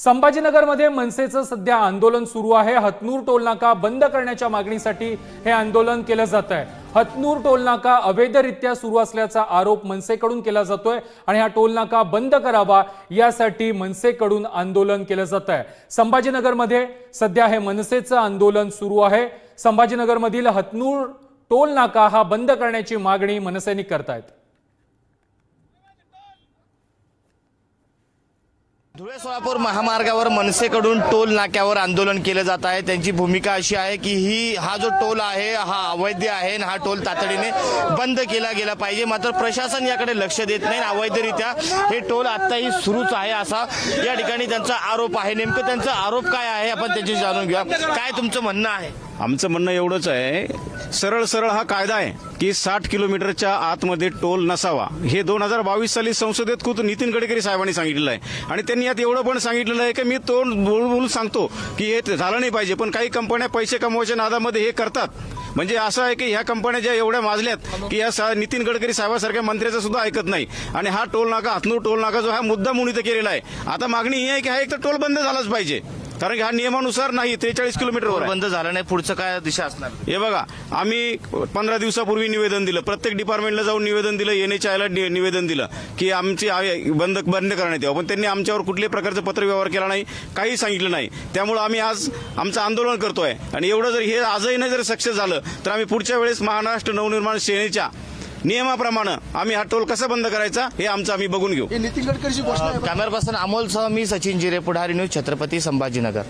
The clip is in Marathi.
संभाजीनगरमध्ये मनसेचं सध्या आंदोलन सुरू आहे. हतनूर टोलनाका बंद करण्याच्या मागणीसाठी हे आंदोलन केलं जात आहे हतनूर टोलनाका अवैधरित्या सुरू असल्याचा आरोप मनसेकडून केला जातोय आणि हा टोलनाका बंद करावा यासाठी मनसेकडून आंदोलन केलं जात आहे संभाजीनगरमध्ये सध्या हे मनसेचं आंदोलन सुरू आहे. संभाजीनगरमधील हतनूर टोल नाका हा बंद करण्याची मागणी मनसेनी करतायत. धुळे सोलापूर महामार्गावर मनसेकडून टोल नाक्यावर आंदोलन केलं जात आहे. त्यांची भूमिका अशी आहे की ही हा जो टोल आहे हा अवैध आहे आणि हा टोल तातडीने बंद केला गेला पाहिजे. मात्र प्रशासन याकडे लक्ष देत नाही आणि अवैधरित्या हे टोल आत्ताही सुरूच आहे असा या ठिकाणी त्यांचा आरोप आहे. नेमकं त्यांचा आरोप काय आहे? आपण त्यांच्याशी जाणून घेऊया. काय तुमचं म्हणणं आहे? आमचं म्हणणं एवढंच आहे सरळ सरळ हा कायदा आहे की साठ किलोमीटरच्या आतमध्ये टोल नसावा. हे दोन हजार बावीस साली संसदेत खुद नितीन गडकरी साहेबांनी सांगितलेलं आहे. आणि त्यांनी यात एवढं पण सांगितलेलं आहे की मी तोंड बोलून सांगतो की हे झालं नाही पाहिजे पण काही कंपन्या पैसे कमवायच्या नादामध्ये हे करतात. म्हणजे असं आहे की ह्या कंपन्या ज्या एवढ्या माजल्यात की या सा- नितीन गडकरी साहेबासारख्या मंत्र्याचं सुद्धा ऐकत नाही. आणि हा टोल नाका हातनूर टोल नाका जो हा मुद्दा मुनी केलेला आहे. आता मागणी ही आहे की हा एक तर टोल बंद झालाच पाहिजे. कारण की हा नियमानुसार नाही त्रेचाळीस किलोमीटरवर आहे. बंद झालं नाही पुढचं काय दिशा असणार? हे बघा आम्ही पंधरा दिवसापूर्वी निवेदन दिलं. प्रत्येक डिपार्टमेंटला जाऊन निवेदन दिलं एनएचआयला निवेदन दिलं की आमची आ- बंद बंद करण्यात यावं. पण त्यांनी आमच्यावर कुठल्याही प्रकारचं पत्रव्यवहार केला नाही काही सांगितलं नाही. त्यामुळे आम्ही आज आमचं आंदोलन करतोय. आणि एवढं जर हे आजही नाही जर सक्सेस झालं तर आम्ही पुढच्या वेळेस महाराष्ट्र नवनिर्माण सेनेच्या नियमाप्रमाणे आम्ही हा टोल कसा बंद करायचा हे आमचं आम्ही बघून घेऊ. हे नितीन गडकरीची घोषणा आहे. कॅमेरा पर्सन अमोलसह मी सचिन जिरे पुढारी न्यूज छत्रपती संभाजीनगर.